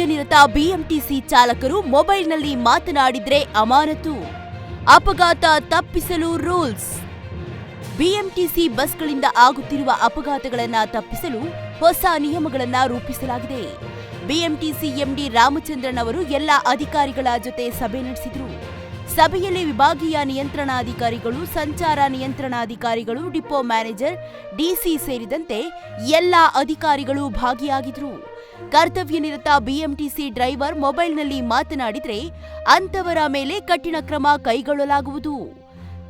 ಕರ್ತವ್ಯ ನಿರತ ಬಿಎಂಟಿಸಿ ಚಾಲಕರು ಮೊಬೈಲ್ನಲ್ಲಿ ಮಾತನಾಡಿದ್ರೆ ಅಮಾನತು. ಅಪಘಾತ ತಪ್ಪಿಸಲು ರೂಲ್ಸ್. ಬಿಎಂಟಿಸಿ ಬಸ್ಗಳಿಂದ ಆಗುತ್ತಿರುವ ಅಪಘಾತಗಳನ್ನು ತಪ್ಪಿಸಲು ಹೊಸ ನಿಯಮಗಳನ್ನು ರೂಪಿಸಲಾಗಿದೆ. ಬಿಎಂಟಿಸಿ ಎಂಡಿ ರಾಮಚಂದ್ರನ್ ಅವರು ಎಲ್ಲ ಅಧಿಕಾರಿಗಳ ಜೊತೆ ಸಭೆ ನಡೆಸಿದರು. ಸಭೆಯಲ್ಲಿ ವಿಭಾಗೀಯ ನಿಯಂತ್ರಣಾಧಿಕಾರಿಗಳು, ಸಂಚಾರ ನಿಯಂತ್ರಣಾಧಿಕಾರಿಗಳು, ಡಿಪೋ ಮ್ಯಾನೇಜರ್, ಡಿಸಿ ಸೇರಿದಂತೆ ಎಲ್ಲ ಅಧಿಕಾರಿಗಳು ಭಾಗಿಯಾಗಿದ್ರು. ಕರ್ತವ್ಯ ನಿರತ ಬಿಎಂಟಿಸಿ ಡ್ರೈವರ್ ಮೊಬೈಲ್ನಲ್ಲಿ ಮಾತನಾಡಿದರೆ ಅಂತವರ ಮೇಲೆ ಕಠಿಣ ಕ್ರಮ ಕೈಗೊಳ್ಳಲಾಗುವುದು.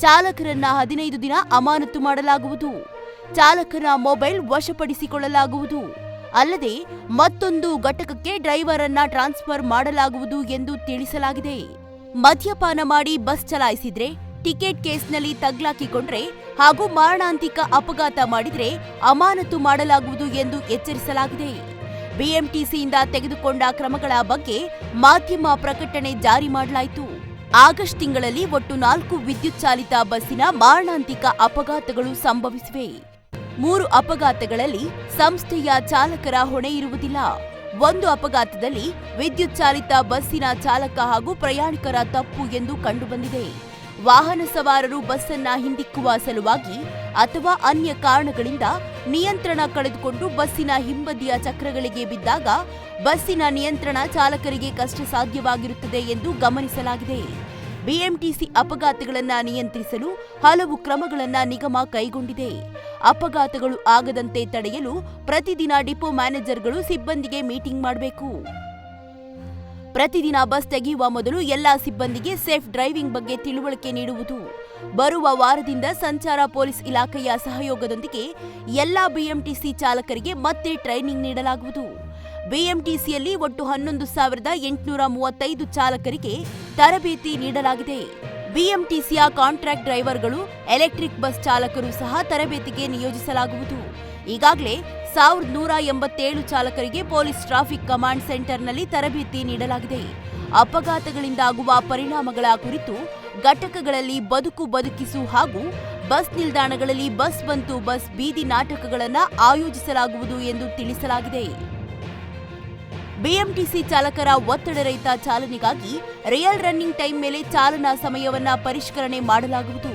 ಚಾಲಕರನ್ನ ಹದಿನೈದು ದಿನ ಅಮಾನತು ಮಾಡಲಾಗುವುದು. ಚಾಲಕನ ಮೊಬೈಲ್ ವಶಪಡಿಸಿಕೊಳ್ಳಲಾಗುವುದು. ಅಲ್ಲದೆ ಮತ್ತೊಂದು ಘಟಕಕ್ಕೆ ಡ್ರೈವರ್ ಅನ್ನ ಟ್ರಾನ್ಸ್ಫರ್ ಮಾಡಲಾಗುವುದು ಎಂದು ತಿಳಿಸಲಾಗಿದೆ. ಮದ್ಯಪಾನ ಮಾಡಿ ಬಸ್ ಚಲಾಯಿಸಿದ್ರೆ ಟಿಕೆಟ್ ಕೇಸ್ನಲ್ಲಿ ತಗ್ಲಾಕಿಕೊಂಡ್ರೆ ಹಾಗೂ ಮಾರಣಾಂತಿಕ ಅಪಘಾತ ಮಾಡಿದ್ರೆ ಅಮಾನತು ಮಾಡಲಾಗುವುದು ಎಂದು ಎಚ್ಚರಿಸಲಾಗಿದೆ. ಬಿಎಂಟಿಸಿಯಿಂದ ತೆಗೆದುಕೊಂಡ ಕ್ರಮಗಳ ಬಗ್ಗೆ ಮಾಧ್ಯಮ ಪ್ರಕಟಣೆ ಜಾರಿ ಮಾಡಲಾಯಿತು. ಆಗಸ್ಟ್ ತಿಂಗಳಲ್ಲಿ ಒಟ್ಟು ನಾಲ್ಕು ವಿದ್ಯುತ್ ಚಾಲಿತ ಬಸ್ಸಿನ ಮಾರಣಾಂತಿಕ ಅಪಘಾತಗಳು ಸಂಭವಿಸಿವೆ. ಮೂರು ಅಪಘಾತಗಳಲ್ಲಿ ಸಂಸ್ಥೆಯ ಚಾಲಕರ ಹೊಣೆ ಇರುವುದಿಲ್ಲ. ಒಂದು ಅಪಘಾತದಲ್ಲಿ ವಿದ್ಯುತ್ ಚಾಲಿತ ಬಸ್ಸಿನ ಚಾಲಕ ಹಾಗೂ ಪ್ರಯಾಣಿಕರ ತಪ್ಪು ಎಂದು ಕಂಡುಬಂದಿದೆ. ವಾಹನ ಸವಾರರು ಬಸ್ಸನ್ನ ಹಿಂದಿಕ್ಕುವ ಸಲುವಾಗಿ ಅಥವಾ ಅನ್ಯ ಕಾರಣಗಳಿಂದ ನಿಯಂತ್ರಣ ಕಳೆದುಕೊಂಡು ಬಸ್ಸಿನ ಹಿಂಬದಿಯ ಚಕ್ರಗಳಿಗೆ ಬಿದ್ದಾಗ ಬಸ್ಸಿನ ನಿಯಂತ್ರಣ ಚಾಲಕರಿಗೆ ಕಷ್ಟ ಸಾಧ್ಯವಾಗಿರುತ್ತದೆ ಎಂದು ಗಮನಿಸಲಾಗಿದೆ. ಬಿಎಂಟಿಸಿ ಅಪಘಾತಗಳನ್ನು ನಿಯಂತ್ರಿಸಲು ಹಲವು ಕ್ರಮಗಳನ್ನು ನಿಗಮ ಕೈಗೊಂಡಿದೆ. ಅಪಘಾತಗಳು ಆಗದಂತೆ ತಡೆಯಲು ಪ್ರತಿದಿನ ಡಿಪೋ ಮ್ಯಾನೇಜರ್ಗಳು ಸಿಬ್ಬಂದಿಗೆ ಮೀಟಿಂಗ್ ಮಾಡಬೇಕು. ಪ್ರತಿದಿನ ಬಸ್ ತೆಗೆಯುವ ಮೊದಲು ಎಲ್ಲಾ ಸಿಬ್ಬಂದಿಗೆ ಸೇಫ್ ಡ್ರೈವಿಂಗ್ ಬಗ್ಗೆ ತಿಳುವಳಿಕೆ ನೀಡುವುದು. ಬರುವ ವಾರದಿಂದ ಸಂಚಾರ ಪೊಲೀಸ್ ಇಲಾಖೆಯ ಸಹಯೋಗದೊಂದಿಗೆ ಎಲ್ಲಾ ಬಿಎಂಟಿಸಿ ಚಾಲಕರಿಗೆ ಮತ್ತೆ ಟ್ರೈನಿಂಗ್ ನೀಡಲಾಗುವುದು. ಬಿಎಂಟಿಸಿಯಲ್ಲಿ ಒಟ್ಟು ಹನ್ನೊಂದು ಸಾವಿರದ ಎಂಟುನೂರ ಮೂವತ್ತೈದು ಚಾಲಕರಿಗೆ ತರಬೇತಿ ನೀಡಲಾಗಿದೆ. ಬಿಎಂಟಿಸಿಯ ಕಾಂಟ್ರಾಕ್ಟ್ ಡ್ರೈವರ್ಗಳು, ಎಲೆಕ್ಟ್ರಿಕ್ ಬಸ್ ಚಾಲಕರು ಸಹ ತರಬೇತಿಗೆ ನಿಯೋಜಿಸಲಾಗುವುದು. ಈಗಾಗಲೇ ಸಾವಿರದ ನೂರ ಎಂಬತ್ತೇಳು ಚಾಲಕರಿಗೆ ಪೊಲೀಸ್ ಟ್ರಾಫಿಕ್ ಕಮಾಂಡ್ ಸೆಂಟರ್ನಲ್ಲಿ ತರಬೇತಿ ನೀಡಲಾಗಿದೆ. ಅಪಘಾತಗಳಿಂದಾಗುವ ಪರಿಣಾಮಗಳ ಕುರಿತು ಘಟಕಗಳಲ್ಲಿ ಬದುಕು ಬದುಕಿಸು ಹಾಗೂ ಬಸ್ ನಿಲ್ದಾಣಗಳಲ್ಲಿ ಬಸ್ ಬಂತು ಬಸ್ ಬೀದಿ ನಾಟಕಗಳನ್ನು ಆಯೋಜಿಸಲಾಗುವುದು ಎಂದು ತಿಳಿಸಲಾಗಿದೆ. ಬಿಎಂಟಿಸಿ ಚಾಲಕರ ಒತ್ತಡ ರಹಿತ ಚಾಲನೆಗಾಗಿ ರಿಯಲ್ ರನ್ನಿಂಗ್ ಟೈಮ್ ಮೇಲೆ ಚಾಲನಾ ಸಮಯವನ್ನ ಪರಿಷ್ಕರಣೆ ಮಾಡಲಾಗುವುದು.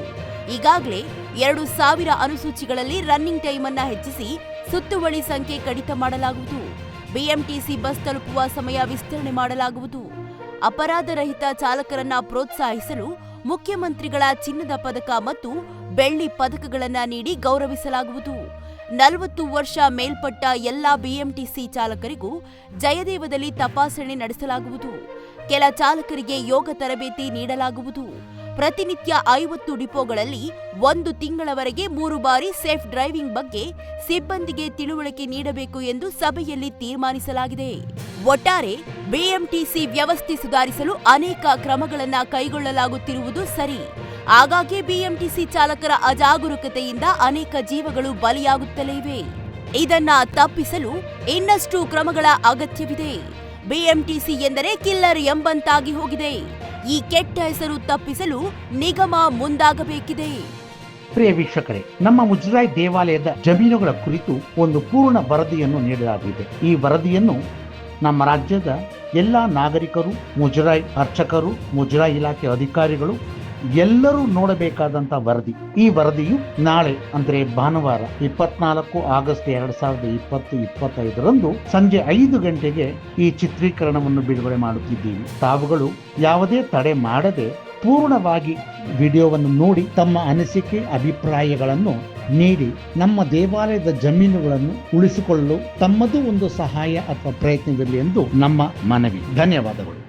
ಈಗಾಗಲೇ ಎರಡು ಸಾವಿರ ಅನುಸೂಚಿಗಳಲ್ಲಿ ರನ್ನಿಂಗ್ ಟೈಮ್ ಅನ್ನ ಹೆಚ್ಚಿಸಿ ಸುತ್ತುವಳಿ ಸಂಖ್ಯೆ ಕಡಿತ ಮಾಡಲಾಗುವುದು. ಬಿಎಂಟಿಸಿ ಬಸ್ ತಲುಪುವ ಸಮಯ ವಿಸ್ತರಣೆ ಮಾಡಲಾಗುವುದು. ಅಪರಾಧ ರಹಿತ ಚಾಲಕರನ್ನ ಪ್ರೋತ್ಸಾಹಿಸಲು ಮುಖ್ಯಮಂತ್ರಿಗಳ ಚಿನ್ನದ ಪದಕ ಮತ್ತು ಬೆಳ್ಳಿ ಪದಕಗಳನ್ನ ನೀಡಿ ಗೌರವಿಸಲಾಗುವುದು. ನಲವತ್ತು ವರ್ಷ ಮೇಲ್ಪಟ್ಟ ಎಲ್ಲಾ ಬಿಎಂಟಿಸಿ ಚಾಲಕರಿಗೂ ಜಯದೇವದಲ್ಲಿ ತಪಾಸಣೆ ನಡೆಸಲಾಗುವುದು. ಕೆಲ ಚಾಲಕರಿಗೆ ಯೋಗ ತರಬೇತಿ ನೀಡಲಾಗುವುದು. ಪ್ರತಿನಿತ್ಯ ಐವತ್ತು ಡಿಪೋಗಳಲ್ಲಿ ಒಂದು ತಿಂಗಳವರೆಗೆ ಮೂರು ಬಾರಿ ಸೇಫ್ ಡ್ರೈವಿಂಗ್ ಬಗ್ಗೆ ಸಿಬ್ಬಂದಿಗೆ ತಿಳುವಳಿಕೆ ನೀಡಬೇಕು ಎಂದು ಸಭೆಯಲ್ಲಿ ತೀರ್ಮಾನಿಸಲಾಗಿದೆ. ಒಟ್ಟಾರೆ ಬಿಎಂಟಿಸಿ ವ್ಯವಸ್ಥೆ ಸುಧಾರಿಸಲು ಅನೇಕ ಕ್ರಮಗಳನ್ನು ಕೈಗೊಳ್ಳಲಾಗುತ್ತಿರುವುದು ಸರಿ. ಆಗಾಗ್ಗೆ ಬಿಎಂಟಿಸಿ ಚಾಲಕರ ಅಜಾಗರೂಕತೆಯಿಂದ ಅನೇಕ ಜೀವಗಳು ಬಲಿಯಾಗುತ್ತಲೇ ಇವೆ. ಇದನ್ನ ತಪ್ಪಿಸಲು ಇನ್ನಷ್ಟು ಕ್ರಮಗಳ ಅಗತ್ಯವಿದೆ. ಬಿಎಂಟಿಸಿ ಎಂದರೆ ಕಿಲ್ಲರ್ ಎಂಬಂತಾಗಿ ಹೋಗಿದೆ. ಈ ಕೆಟ್ಟ ಹೆಸರು ತಪ್ಪಿಸಲು ನಿಗಮ ಮುಂದಾಗಬೇಕಿದೆ. ಪ್ರಿಯ ವೀಕ್ಷಕರೇ, ನಮ್ಮ ಮುಜರಾಯಿ ದೇವಾಲಯದ ಜಮೀನುಗಳ ಕುರಿತು ಒಂದು ಪೂರ್ಣ ವರದಿಯನ್ನು ನೀಡಲಾಗಿದೆ. ಈ ವರದಿಯನ್ನು ನಮ್ಮ ರಾಜ್ಯದ ಎಲ್ಲ ನಾಗರಿಕರು, ಮುಜರಾಯಿ ಅರ್ಚಕರು, ಮುಜರಾಯಿ ಇಲಾಖೆ ಅಧಿಕಾರಿಗಳು ಎಲ್ಲರೂ ನೋಡಬೇಕಾದಂತ ವರದಿ. ಈ ವರದಿಯು ನಾಳೆ, ಅಂದ್ರೆ ಭಾನುವಾರ, ಇಪ್ಪತ್ನಾಲ್ಕು ಆಗಸ್ಟ್ ಎರಡ್ ಸಾವಿರದ ಇಪ್ಪತ್ತು ಇಪ್ಪತ್ತೈದರಂದು ಸಂಜೆ ಐದು ಗಂಟೆಗೆ ಈ ಚಿತ್ರೀಕರಣವನ್ನು ಬಿಡುಗಡೆ ಮಾಡುತ್ತಿದ್ದೀವಿ. ತಾವುಗಳು ಯಾವುದೇ ತಡೆ ಮಾಡದೆ ಪೂರ್ಣವಾಗಿ ವಿಡಿಯೋವನ್ನು ನೋಡಿ ತಮ್ಮ ಅನಿಸಿಕೆ, ಅಭಿಪ್ರಾಯಗಳನ್ನು ನೀಡಿ ನಮ್ಮ ದೇವಾಲಯದ ಜಮೀನುಗಳನ್ನು ಉಳಿಸಿಕೊಳ್ಳಲು ತಮ್ಮದು ಒಂದು ಸಹಾಯ ಅಥವಾ ಪ್ರಯತ್ನದಲ್ಲಿ ಎಂದು ನಮ್ಮ ಮನವಿ. ಧನ್ಯವಾದಗಳು.